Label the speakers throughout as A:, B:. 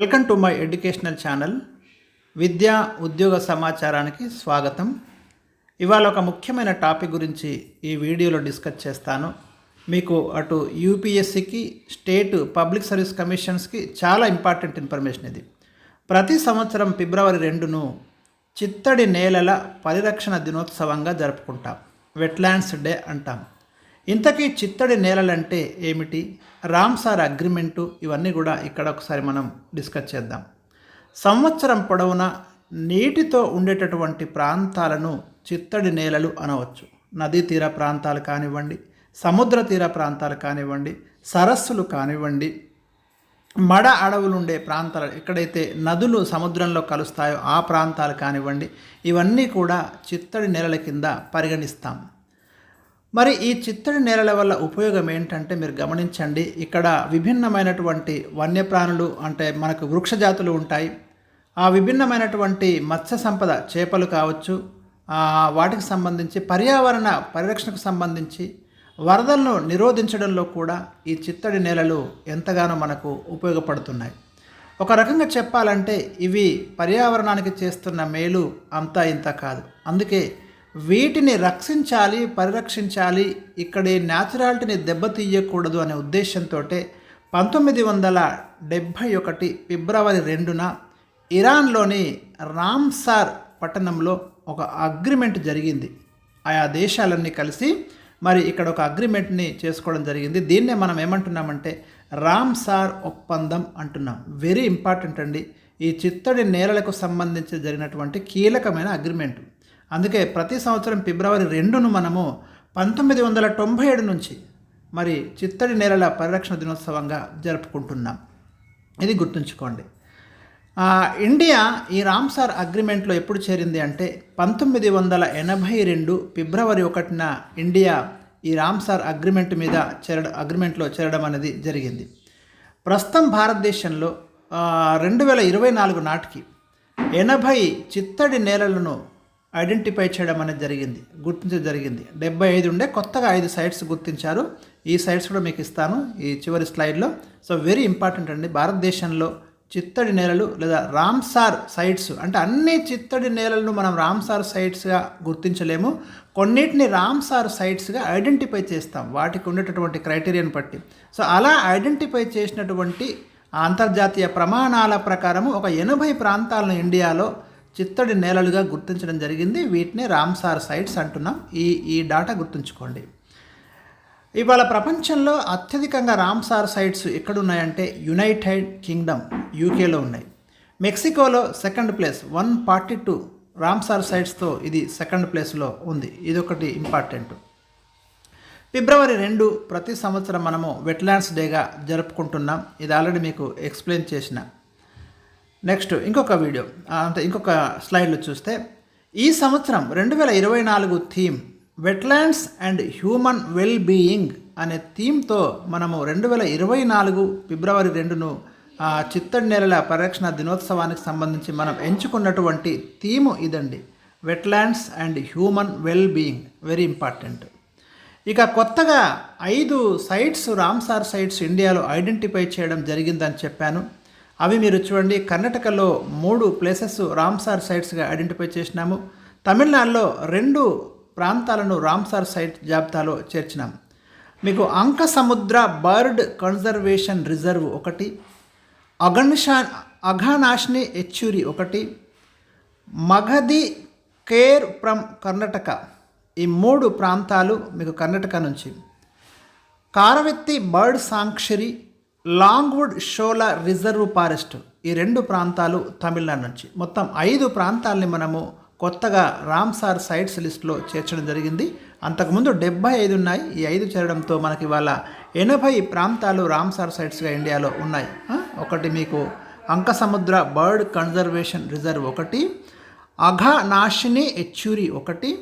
A: Welcome to my educational channel విద్యా ఉద్యోగ సమాచారానికి స్వాగతం. ఇవాళ ఒక ముఖ్యమైన టాపిక్ గురించి ఈ వీడియోలో డిస్కస్ చేస్తాను. మీకు అటు యూపీఎస్సికి స్టేట్ పబ్లిక్ సర్వీస్ కమిషన్స్కి చాలా ఇంపార్టెంట్ ఇన్ఫర్మేషన్ ఇది. ప్రతి సంవత్సరం ఫిబ్రవరి రెండును చిత్తడి నేలల పరిరక్షణ దినోత్సవంగా జరుపుకుంటాం. వెట్లాండ్స్ డే అంటాం. ఇంతకీ చిత్తడి నేలలంటే ఏమిటి? రామ్సార్ అగ్రిమెంటు ఇవన్నీ కూడా ఇక్కడ ఒకసారి మనం డిస్కస్ చేద్దాం. సంవత్సరం పొడవునా నీటితో ఉండేటటువంటి ప్రాంతాలను చిత్తడి నేలలు అనవచ్చు. నదీ తీర ప్రాంతాలు కానివ్వండి సముద్ర తీర ప్రాంతాలు కానివ్వండి సరస్సులు కానివ్వండి మడ అడవులు ఉండే ప్రాంతాలు ఎక్కడైతే నదులు సముద్రంలో కలుస్తాయో ఆ ప్రాంతాలు కానివ్వండి ఇవన్నీ కూడా చిత్తడి నేలల కింద పరిగణిస్తాం. మరి ఈ చిత్తడి నేలల వల్ల ఉపయోగం ఏంటంటే మీరు గమనించండి. ఇక్కడ విభిన్నమైనటువంటి వన్యప్రాణులు అంటే మనకు వృక్ష జాతులు ఉంటాయి. ఆ విభిన్నమైనటువంటి మత్స్య సంపద చేపలు కావచ్చు వాటికి సంబంధించి పర్యావరణ పరిరక్షణకు సంబంధించి వరదలను నిరోధించడంలో కూడా ఈ చిత్తడి నేలలు ఎంతగానో మనకు ఉపయోగపడుతున్నాయి. ఒక రకంగా చెప్పాలంటే ఇవి పర్యావరణానికి చేస్తున్న మేలు అంతా ఇంత కాదు. అందుకే వీటిని రక్షించాలి పరిరక్షించాలి ఇక్కడి న్యాచురాలిటీని దెబ్బతీయకూడదు అనే ఉద్దేశంతో పంతొమ్మిది వందల డెబ్భై ఒకటి ఫిబ్రవరి రెండున ఇరాన్లోని రామ్సార్ పట్టణంలో ఒక అగ్రిమెంట్ జరిగింది. ఆయా దేశాలన్నీ కలిసి మరి ఇక్కడ ఒక అగ్రిమెంట్ని చేసుకోవడం జరిగింది. దీన్నే మనం ఏమంటున్నామంటే రామ్సార్ ఒప్పందం అంటున్నాం. వెరీ ఇంపార్టెంట్ అండి. ఈ చిత్తడి నేలలకు సంబంధించి జరిగినటువంటి కీలకమైన అగ్రిమెంట్. అందుకే ప్రతి సంవత్సరం ఫిబ్రవరి రెండును మనము పంతొమ్మిది వందల తొంభై ఏడు నుంచి మరి చిత్తడి నేలల పరిరక్షణ దినోత్సవంగా జరుపుకుంటున్నాం. ఇది గుర్తుంచుకోండి. ఇండియా ఈ రామ్సార్ అగ్రిమెంట్లో ఎప్పుడు చేరింది అంటే పంతొమ్మిది వందల ఎనభై రెండు ఫిబ్రవరి ఒకటిన ఇండియా ఈ రామ్సార్ అగ్రిమెంట్ మీద చేరడ అగ్రిమెంట్లో చేరడం అనేది జరిగింది. ప్రస్తుతం భారతదేశంలో రెండు వేల ఇరవై నాలుగు నాటికి ఎనభై చిత్తడి నేలలను ఐడెంటిఫై చేయడం అనేది జరిగింది గుర్తించడం జరిగింది. డెబ్బై ఐదు ఉండే కొత్తగా ఐదు సైట్స్ గుర్తించారు. ఈ సైట్స్ కూడా మీకు ఇస్తాను ఈ చివరి స్లైడ్లో. సో వెరీ ఇంపార్టెంట్ అండి. భారతదేశంలో చిత్తడి నేలలు లేదా రామ్సార్ సైట్స్ అంటే అన్ని చిత్తడి నేలలను మనం రామ్సార్ సైట్స్గా గుర్తించలేము. కొన్నిటిని రామ్సార్ సైట్స్గా ఐడెంటిఫై చేస్తాం. వాటికి ఉండేటటువంటి క్రైటీరియాని బట్టి. సో అలా ఐడెంటిఫై చేసినటువంటి అంతర్జాతీయ ప్రమాణాల ప్రకారము ఒక ఎనభై ప్రాంతాలను ఇండియాలో చిత్తడి నేలలుగా గుర్తించడం జరిగింది. వీటిని రామ్సార్ సైట్స్ అంటున్నాం. ఈ ఈ డాటా గుర్తుంచుకోండి. ఇవాళ ప్రపంచంలో అత్యధికంగా రామ్సార్ సైట్స్ ఎక్కడున్నాయంటే యునైటెడ్ కింగ్డమ్ యూకేలో ఉన్నాయి. మెక్సికోలో second place one forty two Ramsar సైట్స్తో ఇది సెకండ్ ప్లేస్లో ఉంది. ఇదొకటి ఇంపార్టెంట్. ఫిబ్రవరి రెండు ప్రతి సంవత్సరం మనము వెట్లాండ్స్ డేగా జరుపుకుంటున్నాం. ఇది ఆల్రెడీ మీకు ఎక్స్ప్లెయిన్ చేసిన నెక్స్ట్ ఇంకొక వీడియో అంటే ఇంకొక స్లైడ్లో చూస్తే ఈ సంవత్సరం రెండు వేల ఇరవై నాలుగు theme wetlands and human well being అనే థీమ్తో మనము రెండు వేల ఇరవై నాలుగు ఫిబ్రవరి రెండును చిత్తడి నేలల పరిరక్షణ దినోత్సవానికి సంబంధించి మనం ఎంచుకున్నటువంటి థీము ఇదండి. Wetlands and human well being very important ఇక కొత్తగా ఐదు సైట్స్ రామ్సార్ సైట్స్ ఇండియాలో ఐడెంటిఫై చేయడం జరిగిందని చెప్పాను. అవి మీరు చూడండి. కర్ణాటకలో మూడు ప్లేసెస్ రామ్సార్ సైట్స్గా ఐడెంటిఫై చేసినాము. తమిళనాడులో రెండు ప్రాంతాలను రామ్సార్ సైట్ జాబితాలో చేర్చినాం మీకు అంక సముద్ర బర్డ్ కన్జర్వేషన్ రిజర్వ్ ఒకటి అగన్షా అఘానాష్ని ఎచ్యూరి ఒకటి మగధి కేర్ ఫ్రమ్ కర్ణాటక ఈ మూడు ప్రాంతాలు మీకు కర్ణాటక నుంచి. Karaivetti bird sanctuary Longwood Shola reserve forest ఈ రెండు ప్రాంతాలు తమిళనాడు నుంచి. మొత్తం ఐదు ప్రాంతాలని మనము కొత్తగా రామ్సార్ సైట్స్ లిస్ట్లో చేర్చడం జరిగింది. అంతకుముందు డెబ్బై ఐదు ఉన్నాయి ఈ ఐదు చేరడంతో మనకి ఇవాళ ఎనభై ప్రాంతాలు రామ్సార్ సైట్స్గా ఇండియాలో ఉన్నాయి. ఒకటి మీకు అంకసముద్ర బర్డ్ కన్జర్వేషన్ రిజర్వ్ ఒకటి అఘనాశిని ఎచ్యూరి ఒకటి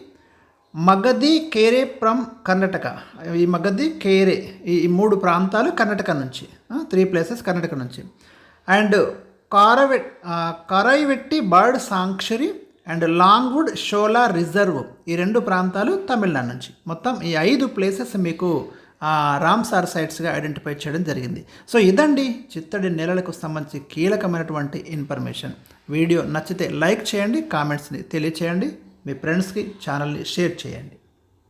A: మగధి కేరే ఫ్రమ్ కర్ణాటక. ఈ మగధి కేరే ఈ మూడు ప్రాంతాలు కర్ణాటక నుంచి. త్రీ ప్లేసెస్ కర్ణాటక నుంచి. And Karave Karaivetti bird sanctuary and Longwood Shola reserve. ఈ రెండు ప్రాంతాలు తమిళనాడు నుంచి. మొత్తం ఈ ఐదు ప్లేసెస్ మీకు రామ్సార్ సైట్స్గా ఐడెంటిఫై చేయడం జరిగింది. సో ఇదండి చిత్తడి నేలలకు సంబంధించి కీలకమైనటువంటి ఇన్ఫర్మేషన్ వీడియో నచ్చితే లైక్ చేయండి కామెంట్స్ని తెలియచేయండి. మీ ఫ్రెండ్స్కి ఛానల్ని షేర్ చేయండి.